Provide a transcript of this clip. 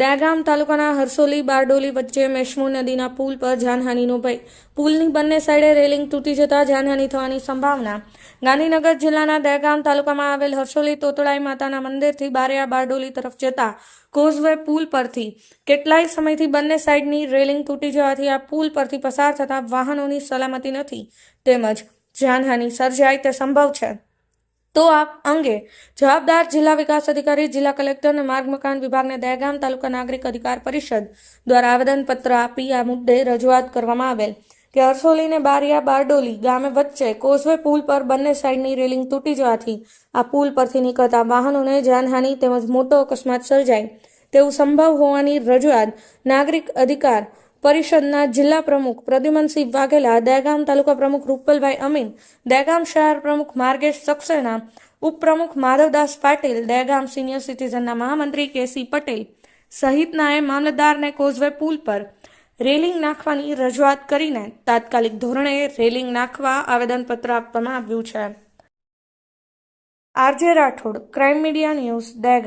દયાગામ તાલુકાના હરસોલી બારડોલી વચ્ચે મેશ્મુ નદીના પુલ પર જાનહાનીનો ભય. પુલની બંને સાઈડે રેલિંગ તૂટી જતા જાનહાનિ થવાની સંભાવના. ગાંધીનગર જિલ્લાના દયાગામ તાલુકામાં આવેલ હરસોલી તોતળાઈ માતાના મંદિરથી બારિયા બારડોલી તરફ જતા કોઝવે પુલ પરથી કેટલાય સમયથી બંને સાઈડની રેલિંગ તૂટી જવાથી આ પુલ પરથી પસાર થતા વાહનોની સલામતી નથી. તેમજ જાનહાનિ સર્જાય તે સંભવ છે. તો આ અંગે જવાબદાર જિલ્લા વિકાસ અધિકારી, જિલ્લા કલેક્ટર અને માર્ગ મકાન વિભાગને દહેગામ તાલુકા નાગરિક અધિકાર પરિષદ દ્વારા આવેદનપત્ર આપી આ મુદ્દે રજૂઆત કરવામાં આવેલ. કે અરસોલીને બારિયા બારડોલી ગામે વચ્ચે કોઝવે પુલ પર બંને સાઈડની રેલિંગ તૂટી જવાથી આ પુલ પરથી નીકળતા વાહનોને જાનહાનિ તેમજ મોટો અકસ્માત સર્જાય તેવું સંભવ હોવાની રજૂઆત નાગરિક અધિકાર પરિષદના જિલ્લા પ્રમુખ પ્રદ્યુમનસિંહ વાઘેલા દહેગામ તાલુકા પ્રમુખ રૂપલભાઈ અમીન દહેગામ શહેર પ્રમુખ માર્ગેશ સક્સેના, ઉપપ્રમુખ માધવદાસ પાટીલ દહેગામ સિનિયર સિટીઝનના મહામંત્રી કેસી પટેલ સહિતનાએ મામલતદારને કોઝવે પુલ પર રેલિંગ નાખવાની રજૂઆત કરીને તાત્કાલિક ધોરણે રેલિંગ નાખવા આવેદનપત્ર આપવામાં આવ્યું છે. RJ Rathod, crime media news, Dayagam.